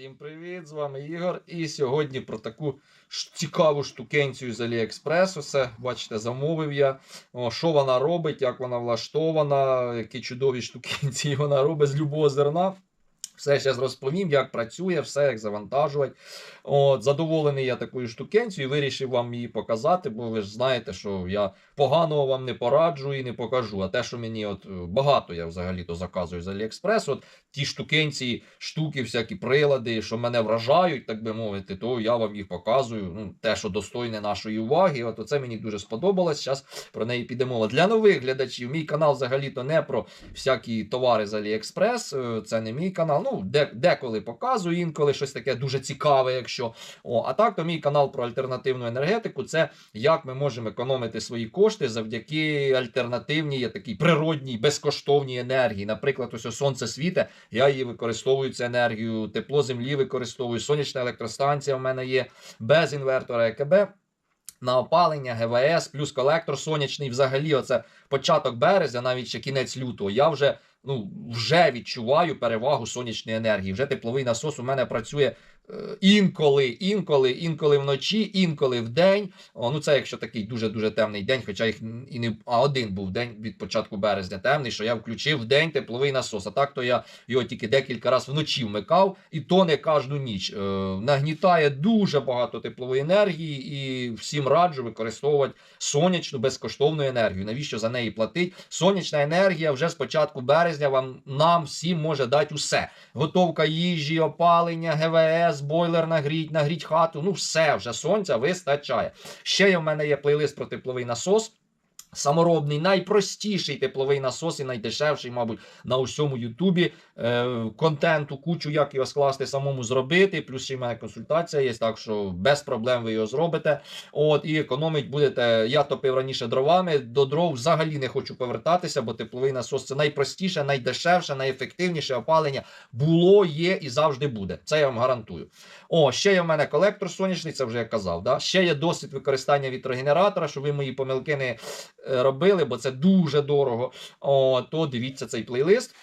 Всім привіт! З вами Ігор. І сьогодні про таку цікаву штукенцію з Аліекспресу. Все, бачите, замовив я. О, що вона робить, як вона влаштована, які чудові штукенції вона робить з любого зерна. Все зараз розповім, як працює, все як завантажувати. От, задоволений я такою штукенцією, вирішив вам її показати, бо ви ж знаєте, що я поганого вам не пораджу і не покажу. А те, що мені от е, багато я взагалі-то заказую з Аліекспрес, от ті штукенці, штуки, всякі прилади, що мене вражають, так би мовити, то я вам їх показую. Ну, те, що достойне нашої уваги. От це мені дуже сподобалось. Зараз про неї піде мова. Для нових глядачів, мій канал взагалі-то не про всякі товари з Аліекспрес. е, Це не мій канал. Ну, де, деколи показую, інколи щось таке дуже цікаве, якщо. О, а так, то мій канал про альтернативну енергетику це як ми можемо економити свої кошти завдяки альтернативній, такій природній, безкоштовній енергії. Наприклад, ось сонце світе, я її використовую цю енергію, тепло землі використовую, сонячна електростанція в мене є без інвертора ЕКБ. На опалення, ГВС, плюс колектор сонячний. Взагалі, оце початок березня, навіть ще кінець лютого. Я вже ну вже відчуваю перевагу сонячної енергії. Вже тепловий насос у мене працює е, інколи, інколи, інколи вночі, інколи вдень. О, ну це якщо такий дуже дуже темний день, хоча їх і не а один був день від початку березня темний, що я включив в день тепловий насос. А так то я його тільки декілька разів вночі вмикав, і то не кожну ніч. Е, нагнітає дуже багато теплової енергії, і всім раджу використовувати сонячну безкоштовну енергію. Навіщо за неї платить? Сонячна енергія вже з початку березня вам нам всім може дати усе. Готовка їжі, опалення, ГВС, бойлер нагріть, нагріть хату. Ну все вже сонця вистачає. Ще в мене є плейлист про тепловий насос. Саморобний, найпростіший тепловий насос і найдешевший, мабуть, на усьому Ютубі. Е, контенту, кучу, як його скласти, самому зробити. Плюс ще в мене консультація є, так що без проблем ви його зробите. От, і економить будете. Я топив раніше дровами. До дров взагалі не хочу повертатися, бо тепловий насос це найпростіше, найдешевше, найефективніше опалення. Було, є і завжди буде. Це я вам гарантую. О, ще є в мене колектор сонячний, це вже я казав. Да? Ще є досвід використання вітрогенератора, щоб ви мої помилки не е, робили, бо це дуже дорого. О, то дивіться цей плейлист.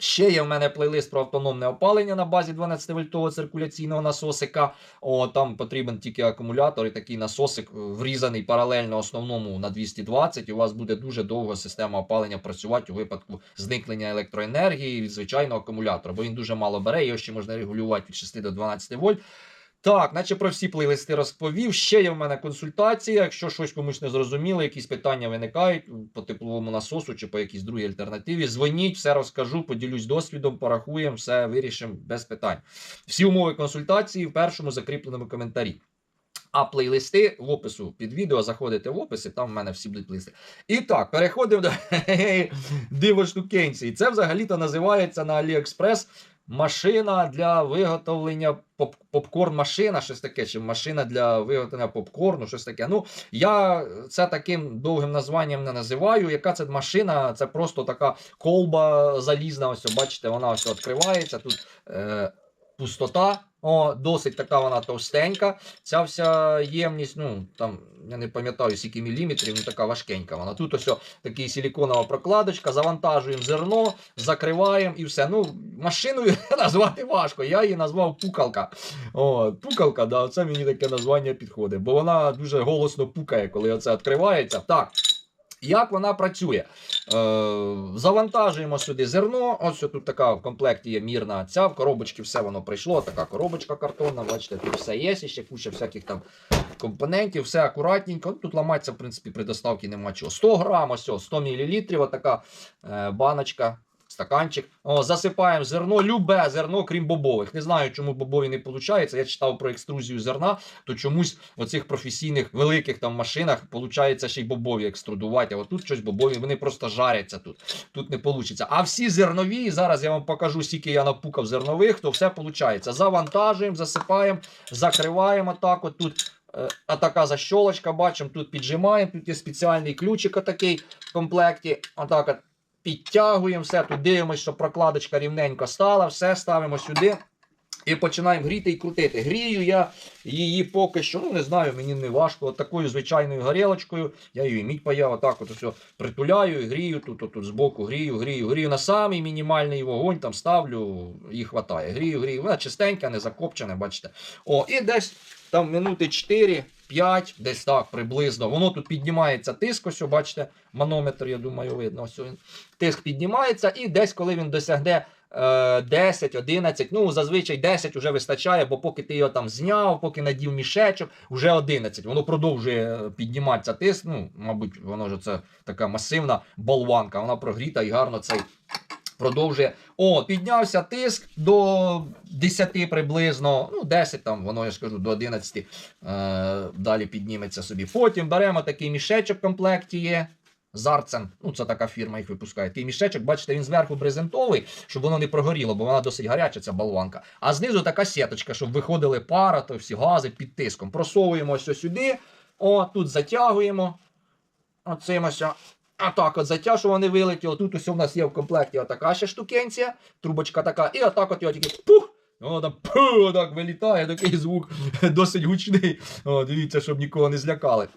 Ще є в мене плейлист про автономне опалення на базі 12-вольтового циркуляційного насосика. О, там потрібен тільки акумулятор і такий насосик е, врізаний паралельно основному на 220. І у вас буде дуже довго система опалення працювати у випадку зникнення електроенергії від звичайного акумулятора, бо він дуже мало бере, його ще можна регулювати від 6 до 12 вольт. Так, наче про всі плейлисти розповів. Ще є в мене консультація. Якщо щось комусь не зрозуміло, якісь питання виникають по тепловому насосу чи по якійсь другій альтернативі, дзвоніть, все розкажу, поділюсь досвідом, порахуємо, все вирішимо без питань. Всі умови консультації в першому закріпленому коментарі. А плейлисти в опису під відео заходите в опис, і там в мене всі будуть плейлисти. І так, переходимо до диво штукенції. Це взагалі-то називається на AliExpress машина для виготовлення поп- попкорн-машина, щось таке, чи машина для виготовлення попкорну, щось таке. Ну, я це таким довгим названням не називаю. Яка це машина? Це просто така колба залізна. Ось, бачите, вона ось відкривається. Тут е, пустота. О, досить така вона товстенька. Ця вся ємність, ну там я не пам'ятаю, скільки міліметрів, ну така важкенька вона. Тут ось такий силіконова прокладочка, завантажуємо зерно, закриваємо і все. Ну, машиною назвати важко. Я її назвав пукалка. О, пукалка, да, це мені таке названня підходить, бо вона дуже голосно пукає, коли оце відкривається. Так. Як вона працює? Е, завантажуємо сюди зерно. Ось тут така в комплекті є мірна ця. В коробочці все воно прийшло. Така коробочка картонна. Бачите, тут все є, ще куча всяких там компонентів, все акуратненько. Ну, Тут ламатися, в принципі, при доставці нема чого. 100 грам, ось, 100 мл, така е, баночка. Стаканчик. О, засипаємо зерно, любе зерно, крім бобових. Не знаю, чому бобові не виходить. Я читав про екструзію зерна, то чомусь в оцих професійних великих там машинах виходить ще й бобові екструдувати. А отут щось бобові, вони просто жаряться тут. Тут не вийде. А всі зернові, зараз я вам покажу, скільки я напукав зернових, то все виходить. Завантажуємо, засипаємо, закриваємо так. От тут. е, А така защолочка, бачимо, тут піджимаємо, тут є спеціальний ключик отакий в комплекті. Отак от підтягуємо все, тут дивимося, щоб прокладочка рівненько стала, все ставимо сюди. І починаємо гріти і крутити. Грію я її поки що, ну не знаю, мені не важко. От такою звичайною горілочкою. Я її мідь паяв, отак от все притуляю і грію, тут, тут, тут збоку грію, грію, грію на самий мінімальний вогонь, там ставлю, їй хватає. Грію, грію. Вона чистенька, не закопчена, бачите. О, і десь там минути 4. 5, десь так приблизно. Воно тут піднімається тиск, ось, бачите, манометр, я думаю, видно. Ось. Тиск піднімається, і десь, коли він досягне е, 10, 11, ну зазвичай 10 вже вистачає, бо поки ти його там зняв, поки надів мішечок, вже 11. Воно продовжує підніматися тиск. Ну, мабуть, воно ж це така масивна болванка, вона прогріта і гарно цей. Продовжує. О, піднявся тиск до 10 приблизно. Ну, 10 там, воно я ж кажу, до 11 е, далі підніметься собі. Потім беремо такий мішечок в комплекті є. Зарцен, ну це така фірма їх випускає. Такий мішечок, бачите, він зверху брезентовий, щоб воно не прогоріло, бо вона досить гаряча, ця болванка. А знизу така сіточка, щоб виходили пара, то всі гази під тиском. Просовуємо ось сюди. О, тут затягуємо. Оцим ось. А так от затяг, що вони вилетіли. Тут ось у нас є в комплекті отака ще штукенція, трубочка така, і отак от його тільки пух! Воно там пух, отак вилітає, такий звук досить гучний. О, дивіться, щоб нікого не злякали.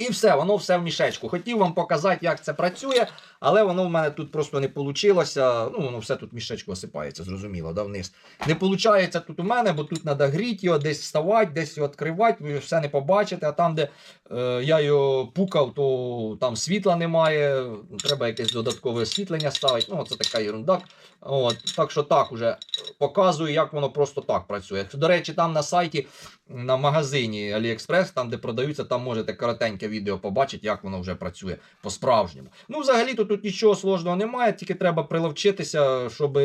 І все, воно все в мішечку. Хотів вам показати, як це працює, але воно в мене тут просто не вийшло. Ну, воно все тут в мішечку осипається, зрозуміло, да, вниз. Не виходить тут у мене, бо тут треба гріти його, десь вставати, десь його відкривати, ви все не побачите. А там, де е, я його пукав, то там світла немає, треба якесь додаткове освітлення ставити. Ну, це така ерунда. От, так що так уже показую, як воно просто так працює. До речі, там на сайті, на магазині AliExpress, там де продаються, там можете коротеньке відео побачити, як воно вже працює по-справжньому. Ну, взагалі то тут нічого сложного немає, тільки треба приловчитися, щоб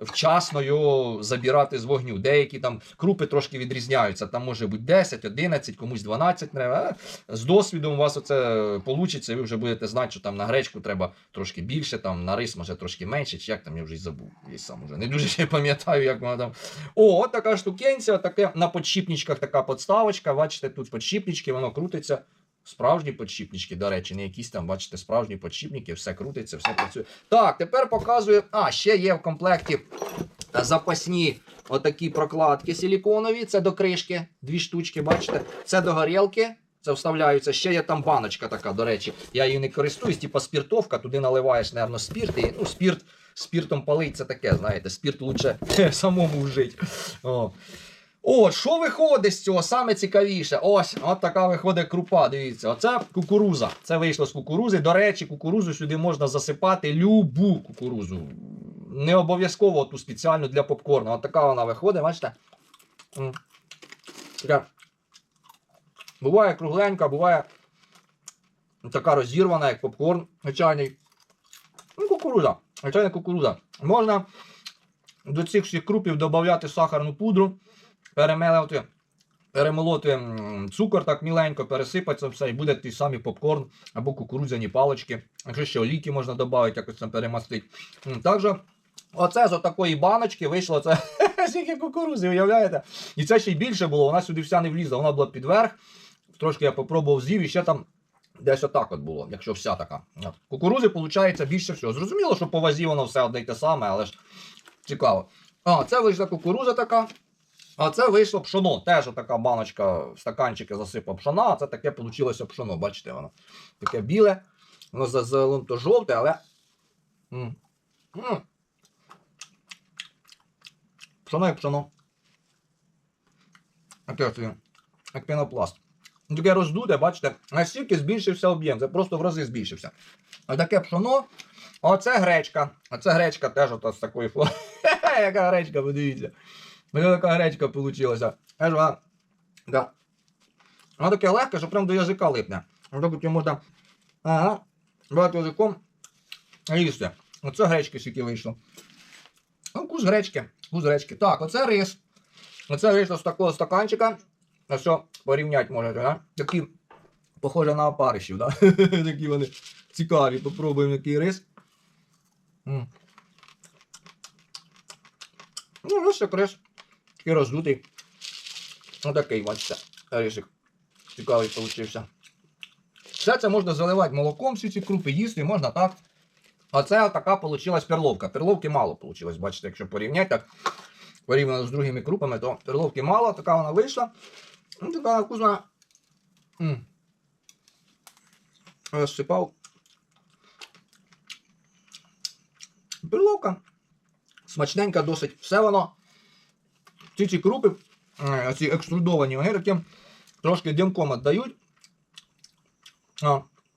вчасно його забирати з вогню. Деякі там крупи трошки відрізняються. Там може бути 10, 11, комусь 12 треба. З досвідом у вас оце вийде, ви вже будете знати, що там на гречку треба трошки більше, там на рис може трошки менше, чи як там я вже й забув. Я сам уже не дуже ще пам'ятаю, як вона там. О, от така штукенція, таке на подшипничках така подставочка. Бачите, тут подшипнички, воно крутиться. Справжні подшипнички, до речі, не якісь там, бачите, справжні подшипники, все крутиться, все працює. Так, тепер показую. А, ще є в комплекті запасні отакі прокладки силіконові. Це до кришки, дві штучки, бачите? Це до горілки. Це вставляються. Ще є там баночка така, до речі. Я її не користуюсь, типа спіртовка, туди наливаєш, напевно, спірт. І, ну, спірт, спіртом палить, це таке, знаєте, спірт лучше самому вжити. О. О, що виходить з цього? Саме цікавіше. Ось, от така виходить крупа. Дивіться, оце кукуруза. Це вийшло з кукурузи. До речі, кукурузу сюди можна засипати любу кукурузу. Не обов'язково ту спеціальну для попкорну. От така вона виходить, бачите? Така. Буває кругленька, буває така розірвана, як попкорн звичайний. Ну, кукуруза. Звичайна кукуруза. Можна до цих всіх крупів додати сахарну пудру перемелити, перемолоти цукор так міленько, пересипати все, і буде той самий попкорн або кукурудзяні палички. Якщо ще олійки можна додати, якось там перемастити. Також оце з отакої баночки вийшло це скільки кукурузи, уявляєте? І це ще й більше було, вона сюди вся не влізла, вона була під верх. Трошки я попробував з'їв і ще там. Десь отак от було, якщо вся така. Кукурузи, виходить, більше всього. Зрозуміло, що по вазі воно все одне й те саме, але ж цікаво. А, це вийшла кукуруза така. А це вийшло пшоно. Теж така баночка, в стаканчики засипав пшона, а це таке вийшло пшоно. Бачите, воно таке біле, воно зазелено то жовте, але. Пшоно як пшоно. Таке як пінопласт. Ну, Таке роздуте, бачите, настільки збільшився об'єм, це просто в рази збільшився. А таке пшоно, оце гречка. Оце гречка теж ото з такої форми. Яка гречка, подивіться. Ось така гречка вийшла. Аж вона, да. Вона таке легке, що прям до язика липне. Його можна ага, брати язиком їсти. Оце гречки скільки вийшло. Ну, Вкус гречки. Вкус гречки. Так, оце рис. Оце вийшло з такого стаканчика. На що порівняти можете, да? Такі, похоже на опаришів, да? Такі вони цікаві. Попробуємо який рис. М. Ну, ось як рис. Такий роздутий. Ну такий, бачите, рисик. Цікавий получився. Все це можна заливати молоком, всі ці крупи їсти, можна так. А це така вийшла перловка. Перловки мало вийшло, бачите, якщо порівняти так. порівняно з другими крупами, то перловки мало, така вона вийшла. Ну, така вкусна. Розсипав. Перловка. Смачненька досить. Все воно. Ці ці крупи, е, ці екструдовані огірки, трошки дімком віддають.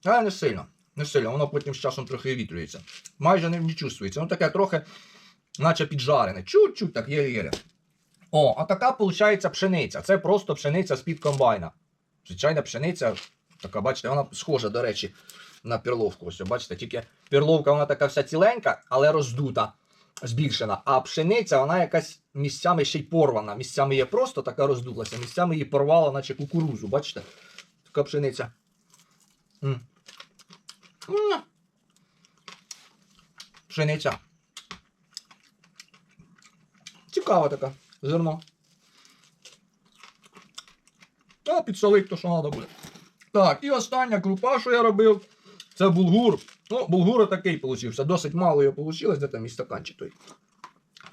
Але не сильно. Не сильно, воно потім з часом трохи вивітрюється. Майже не, не чувствується. Воно таке трохи, наче піджарене. Чуть-чуть так єлі-єлі. О, а така виходить пшениця. Це просто пшениця з-під комбайна. Звичайна пшениця, така, бачите, вона схожа, до речі, на перловку. Ось, бачите, тільки перловка вона така вся ціленька, але роздута, збільшена. А пшениця, вона якась місцями ще й порвана. Місцями є просто така роздулася, місцями її порвало, наче кукурузу. Бачите? Така пшениця. Пшениця. Цікава така зерно. А підсолить то, що треба буде. Так, і остання крупа, що я робив, це булгур. Ну, булгур такий получився. Досить мало його вийшло, де там і стаканчик той.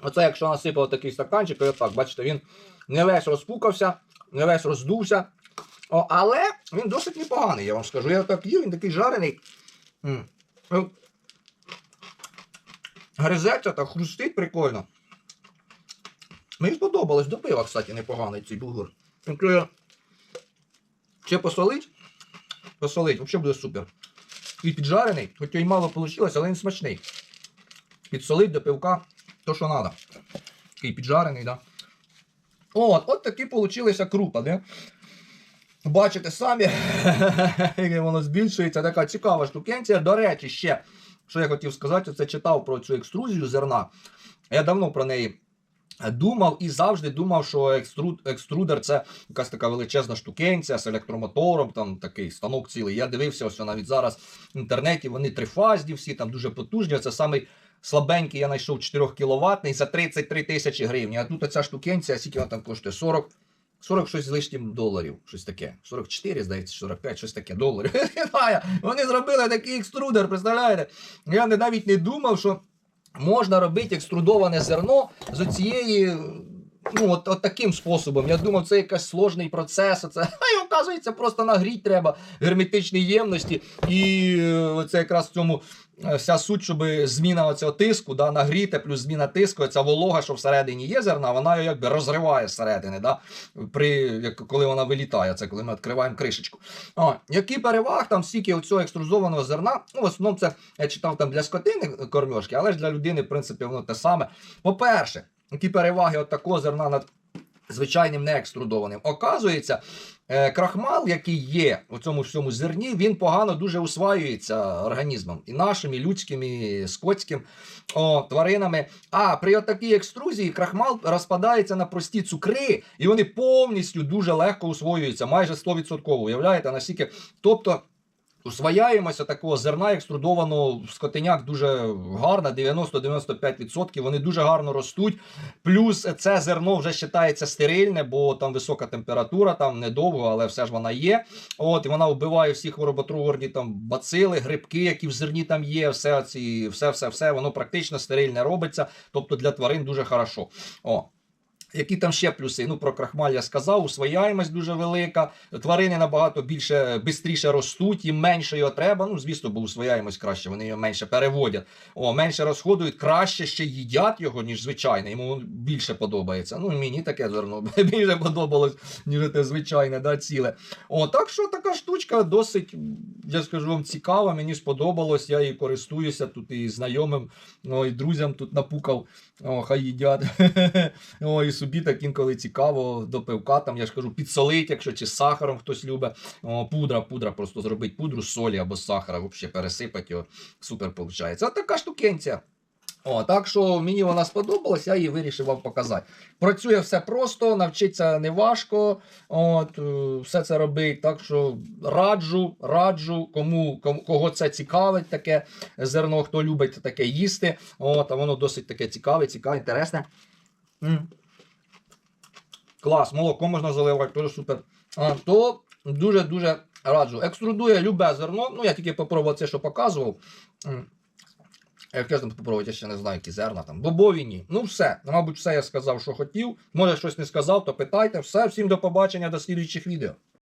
Оце, якщо насипав такий стаканчик, то так, бачите, він не весь розпукався, не весь роздувся. О, але він досить непоганий, я вам скажу. Я так їв, він такий жарений. М. Ну, Гризеться так, хрустить прикольно. Мені сподобалось до пива, кстати, непоганий цей булгур. Якщо ще посолить, посолить, взагалі буде супер. І піджарений, хоч і мало вийшло, але він смачний. Підсолить до пивка то, що треба. Такий піджарений, да. От, от такі получилися крупа, не? Бачите самі, як воно збільшується, така цікава штукенція. До речі, ще, що я хотів сказати, це читав про цю екструзію зерна. Я давно про неї думав і завжди думав, що екструд, екструдер це якась така величезна штукенція з електромотором, там такий станок цілий. Я дивився ось навіть зараз в інтернеті, вони трифазні, всі там дуже потужні. Це самий слабенький, я знайшов 4 кВт за 33 тисячі гривень. А тут оця штукенція, скільки вона там коштує? 40. 40 щось з лишнім доларів, щось таке. 44, здається, 45, щось таке доларів. Вони зробили такий екструдер, представляєте? Я навіть не думав, що можна робити екструдоване зерно з оцієї. Ну, от, от таким способом. Я думав, це якийсь сложний процес. Оце, а й оказується, просто нагріть треба герметичні ємності. І е, це якраз в цьому е, вся суть, щоб зміна оцього тиску, да, нагріте, плюс зміна тиску, ця волога, що всередині є зерна, вона якби розриває зсередини, да, при, як, коли вона вилітає, це коли ми відкриваємо кришечку. А, які переваг там стільки оцього екструзованого зерна? Ну, в основному це я читав там для скотини кормьошки, але ж для людини, в принципі, воно те саме. По-перше, які переваги от такого зерна над звичайним неекструдованим. Оказується, е, крахмал, який є у цьому всьому зерні, він погано дуже усваюється організмом. І нашим, і людським, і скотським о, тваринами. А при отакій екструзії крахмал розпадається на прості цукри, і вони повністю дуже легко усвоюються, майже 100%. Уявляєте, наскільки. Тобто. Усвояємося такого зерна екструдованого в скотиняк дуже гарно, 90-95%. Вони дуже гарно ростуть. Плюс це зерно вже вважається стерильне, бо там висока температура, там недовго, але все ж вона є. От і вона вбиває всі хвороботворні там бацили, грибки, які в зерні там є. Все ці, все, все, все, воно практично стерильне робиться. Тобто для тварин дуже хорошо. О. Які там ще плюси? Ну, про крахмаль я сказав, усвояємость дуже велика. Тварини набагато більше швидше ростуть, їм менше його треба. Ну, звісно, бо усвояємость краще, вони його менше переводять. О, менше розходують, краще ще їдять його, ніж звичайне. Йому більше подобається. Ну, мені таке зерно більше подобалось, ніж те звичайне, да, ціле. О, так що така штучка досить, я скажу вам, цікава. Мені сподобалось, я її користуюся тут і знайомим, ну, і друзям тут напукав. О, хай їдять. О, собі так інколи цікаво до пивка, там я ж кажу, підсолить, якщо чи з сахаром хтось любить. О, пудра, пудра, просто зробить пудру з солі або з сахара, взагалі пересипати його. Супер виходить. А така штукенція. О, так що мені вона сподобалась, я її вирішив вам показати. Працює все просто, навчитися не важко. От, е, все це робить. Так що раджу, раджу, кому, кому кого це цікавить, таке зерно, хто любить таке їсти. От, а воно досить таке цікаве, цікаве, інтересне. Клас, молоко можна заливати, теж супер. То дуже-дуже раджу. Екструдує любе зерно. Ну, я тільки попробував це, що показував. Як чесно попробувати, я ще не знаю, які зерна там. Бобові ні. Ну все. Мабуть, все я сказав, що хотів. Може, щось не сказав, то питайте. Все, всім до побачення, до слідуючих відео.